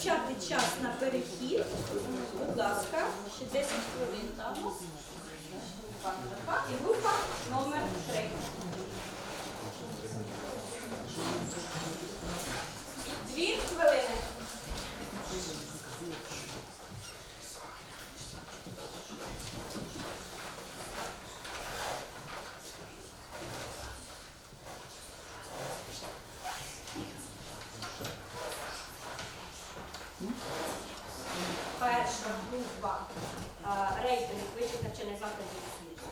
почати час на перехід. Будь ласка, ще 10 хвилин два і група номер 3. Дві хвилини. Перша група а, рейтинг вищих навчальних закладів освіти.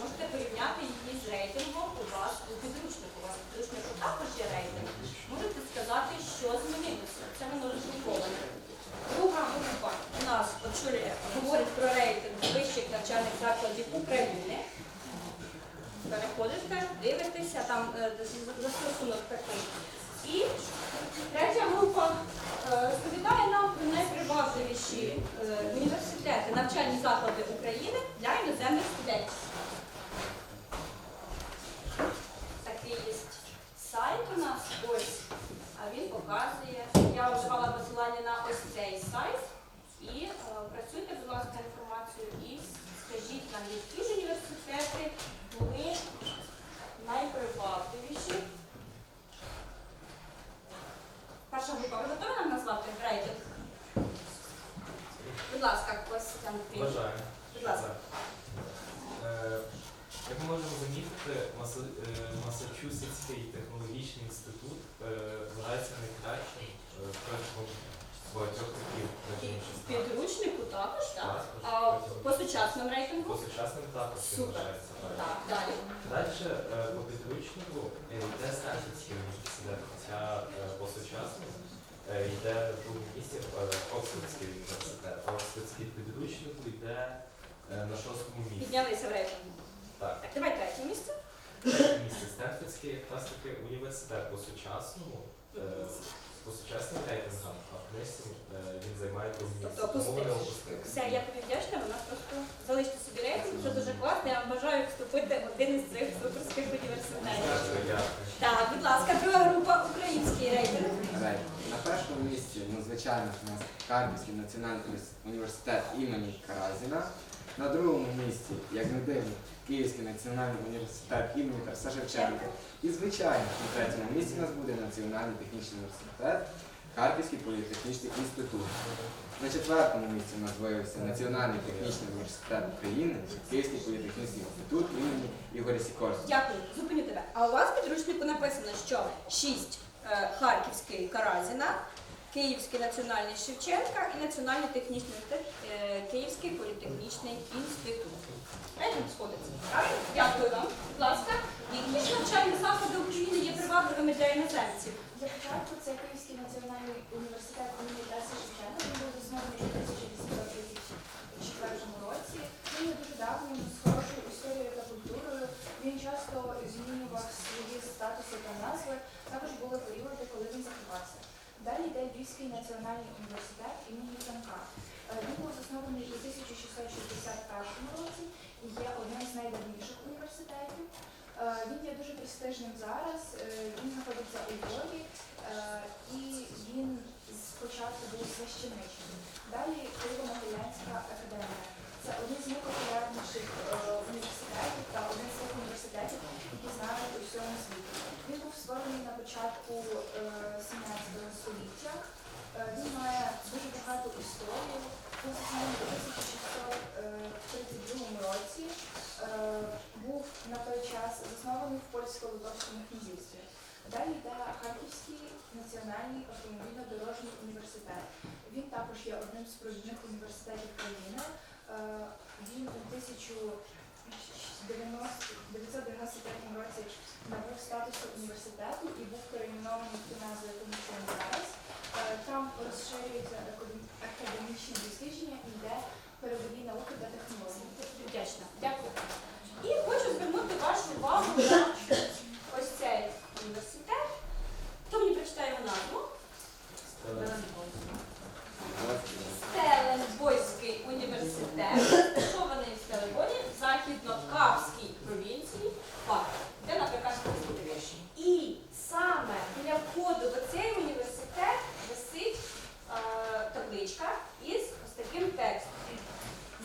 Можете порівняти її з рейтингом у вас у підручнику. У вас у підручнику також є рейтинг. Можете сказати, що змінилося. Це воно розраховане. Друга група у нас очолює, говорить про рейтинг вищих навчальних закладів України. Переходите, дивитеся, там е, з- застосунок такий. І третя група е, розповідає нам про найпривабливіші е, університети, навчальні заклади України для іноземних студентів. Такий є сайт у нас ось, а він показує. Я вживала посилання на ось цей сайт. І е, працюйте, будь ласка, інформацію і скажіть нам, які ж університети були найпривабливіші. Перша група, ви готові нам назвати рейтинг? Будь ласка, Костян Крім. Бажаю. Будь ласка. Е, Як ми можемо е, Масачусетський технологічний інститут е, вважається найкращим е, протягом багатьох років. В підручнику також, так? А по сучасному рейтингу? По сучасним також він Супер. вважається. так. Далі. Далі е, по підручнику е, йде Стенфордський університет, хоча е, по сучасному е, йде на другому місці е, Оксфордський університет. Оксфордський підручнику йде е, на шостому місці. Піднялися в рейтингу. Так. Так, давай третє місце. Якраз таки університет по сучасному, е, по сучасним рейтингам, а в книжці е, він займає. Тобто Тому вони опустили. Все, я тобі вдячна, вона просто залиште собі рейтинг, це дуже класно. Я вам бажаю вступити в один із цих суперських університетів. Так, будь ласка, друга група український рейтинг. На першому місці, ну, звичайно, у нас Харківський національний університет імені Каразіна. На другому місці, як не дивно, Київський національний університет імені Тараса Шевченка. І, звичайно, на третьому місці у нас буде Національний технічний університет, Харківський політехнічний інститут. На четвертому місці у нас виявився Національний технічний університет України, Київський політехнічний інститут імені Ігоря Сікорського. Дякую, зупиню тебе. А у вас підручнику написано, що 6 Харківський Каразіна, Київський національний Шевченка і Національний технічний е, Київський політехнічний інститут. Дякую вам. Будь ласка, які навчальні заклади України є привабливими для іноземців? Для початку це Київський національний університет імені Тараса Шевченка. Він був заснований у 1834 році. Він є дуже давнім, з хорошою історією та культурою. Він часто змінював свої статуси та назви. Також були періоди, коли він закривався. Львівський національний університет імені Франка. Е, Він був заснований у 1661 році і є одним з найдавніших університетів. Е, Він є дуже престижним зараз. е, Він знаходиться у Львові і він спочатку був священичним. Далі Києво-Могилянська академія. Це один з найпопулярніших університетів та один з тих університетів, які знають у всьому світі. Він був створений на початку Він має дуже багату історію. У 1632 році. Е, Був на той час заснований в польсько-литовському князівстві. Далі йде Харківський національний автомобільно-дорожній університет. Він також є одним з провідних університетів країни. Е, Він у 1993 році набув статусу університету і був перейменований у назву, якому що він зараз. Е, Там розширюються академ- академічні дослідження і йде передові науки та технології. Вдячна. Дякую. І хочу звернути вашу увагу на ось цей університет. Хто мені прочитає його назву? Стеленбойський університет, розташований в Стеленбоні в західно-кавській провінції Пар, де на Прикаському І саме біля входу в цей університет висить е, табличка із ось таким текстом.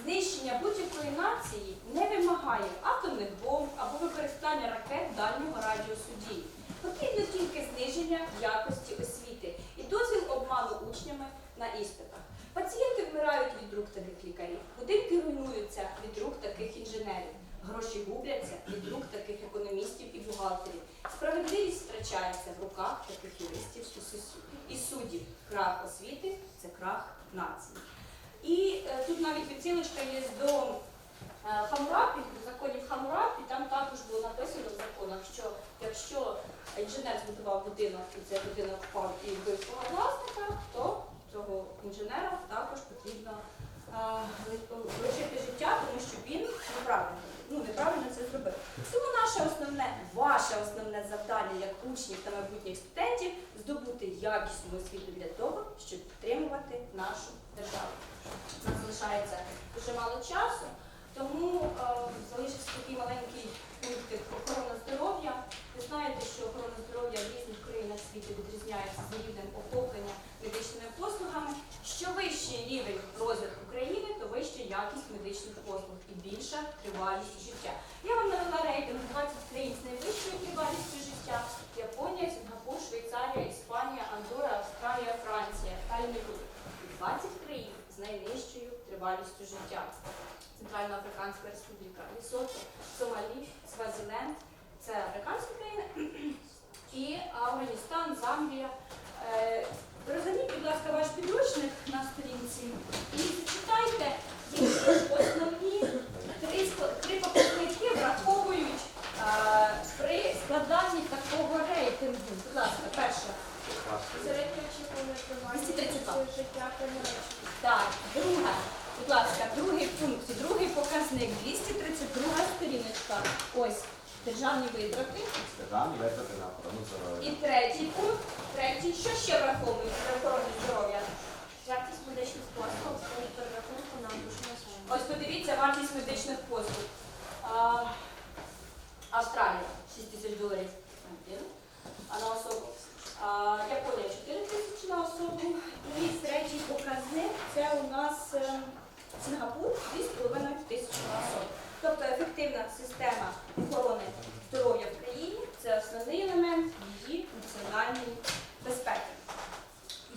Знищення будь-якої нації не вимагає атомних бомб або використання ракет дальнього радіусу дії. Потрібно тільки зниження якості освіти і дозвіл обману учнями на іспитах. Пацієнти вмирають від рук таких лікарів, будинки руйнуються від рук таких інженерів, гроші губляться від рук таких економістів і бухгалтерів. Справедливість втрачається в руках таких юристів і суддів. Крах освіти це крах нації. І е, тут навіть відсилочка є до е, Хамурапі, до законів Хамурапі, там також було написано в законах, що якщо інженер збудував будинок і цей будинок впав і вбив свого власника, то цього інженера також потрібно е, лишити життя, тому що він неправильно, ну, неправильно це зробив. Тому наше основне, ваше основне завдання як учнів та майбутніх студентів здобути якісну освіту для того, щоб підтримувати нашу державу. У нас залишається дуже мало часу, тому е, залишився такий маленький пунктик охорона здоров'я. Ви знаєте, що охорона здоров'я в різних країнах світу відрізняється за рівнем охоплення медичними послугами. Що вищий рівень розвитку країни, то вища якість медичних послуг і більша тривалість життя. Я вам навела рейтинг 20 країн з найвищою тривалістю життя: 20 країн з найнижчою тривалістю життя. Центральноафриканська Республіка, Лісото, Сомалі, Свазіленд це африканські країни, і Афганістан, Замбія. Розуміть, будь ласка, ваш підручник на сторінці і зачитайте, які ж основні три, ск- три показники враховують е, при складанні такого рейтингу. Будь ласка, перше. Середньоочікуване 232. тривалість життя помирачі. Так, друга. Будь ласка, другий пункт, другий показник, 232 сторіночка. Ось державні витрати. Державні витрати на охорону І третій пункт, третій, що ще враховують при охороні здоров'я? Вартість медичних послуг при перерахунку на душу населення. Ось подивіться вартість медичних послуг. А, Австралія 6 тисяч доларів на людину, а на особу. А, Японія 4 тисячі на особу. І третій показник це у нас е, Сингапур 2,5 тисячі на особу. Тобто ефективна система охорони здоров'я в країні це основний елемент її національної безпеки.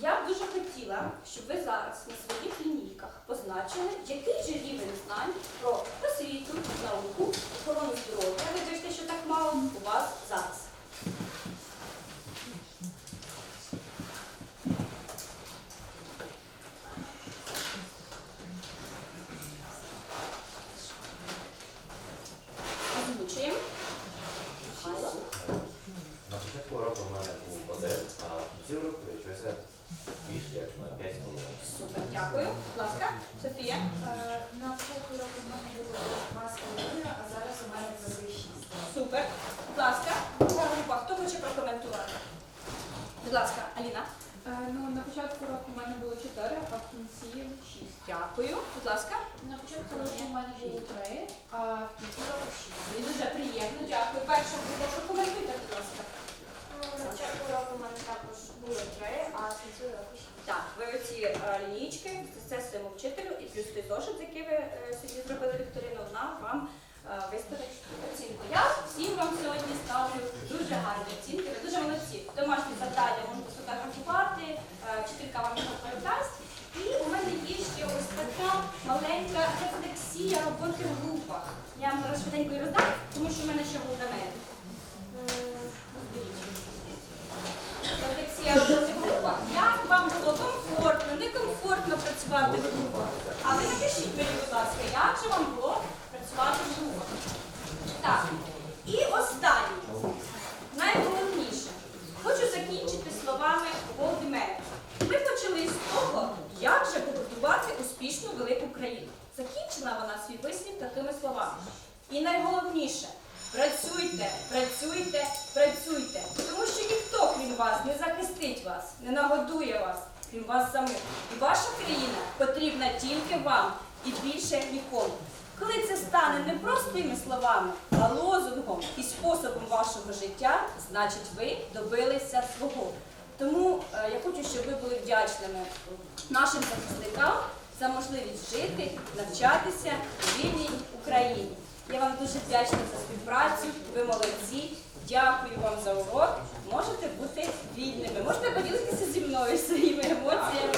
Я б дуже хотіла, щоб ви зараз на своїх лінійках позначили, який же рівень знань про освіту, науку, охорону здоров'я. Вибачте, що так мало у вас зараз. Озвучуємо. Михайло. На початку року в мене був один, а в кінці року я вчуся більше як на 5 хвилин. Супер, дякую. Будь ласка, Софія. Е, На початку року в мене було два з половиною, а зараз у мене вже шість. Супер. Будь ласка, друга група. Хто хоче прокоментувати? Будь ласка, Аліна. Е, Ну, на початку року в мене було 4, а в кінці 6. Дякую. Будь ласка. На початку року у мене було три, а в кінці року шість. Мені дуже приємно, дякую. Перша група, прокоментуйте, будь ласка. На початку року в мене також було три, а в кінці року шість. Так, ви оці е, лінійки, це своєму вчителю і плюс той зошит, який ви е, сьогодні зробили вікторину, вона вам е, виставить оцінку. Я всім вам сьогодні ставлю дуже гарні оцінки, ви дуже молодці. Домашні завдання можете сфотографувати, е, вчителька вам передасть. І у мене є ще ось така маленька рефлексія роботи в групах. Я вам зараз швиденько її роздам, тому що в мене ще був намет. Рефлексія роботи в групах. Як вам було комфортно, некомфортно працювати в групах? А ви напишіть мені, будь ласка, як же вам було в? Так. І останнє, найголовніше. Хочу закінчити словами Волдемера. Ми почали з того, як же побудувати успішну велику країну. Закінчила вона свій вислів такими словами. І найголовніше працюйте, працюйте, працюйте, тому що ніхто, крім вас, не захистить вас, не нагодує вас, крім вас самих. І ваша країна потрібна тільки вам і більше нікому. Коли це стане не простими словами, а лозунгом і способом вашого життя, значить ви добилися свого. Тому е, я хочу, щоб ви були вдячними нашим захисникам за можливість жити, навчатися у вільній Україні. Я вам дуже вдячна за співпрацю. Ви молодці. Дякую вам за урок. Можете бути вільними. Можете поділитися зі мною своїми емоціями.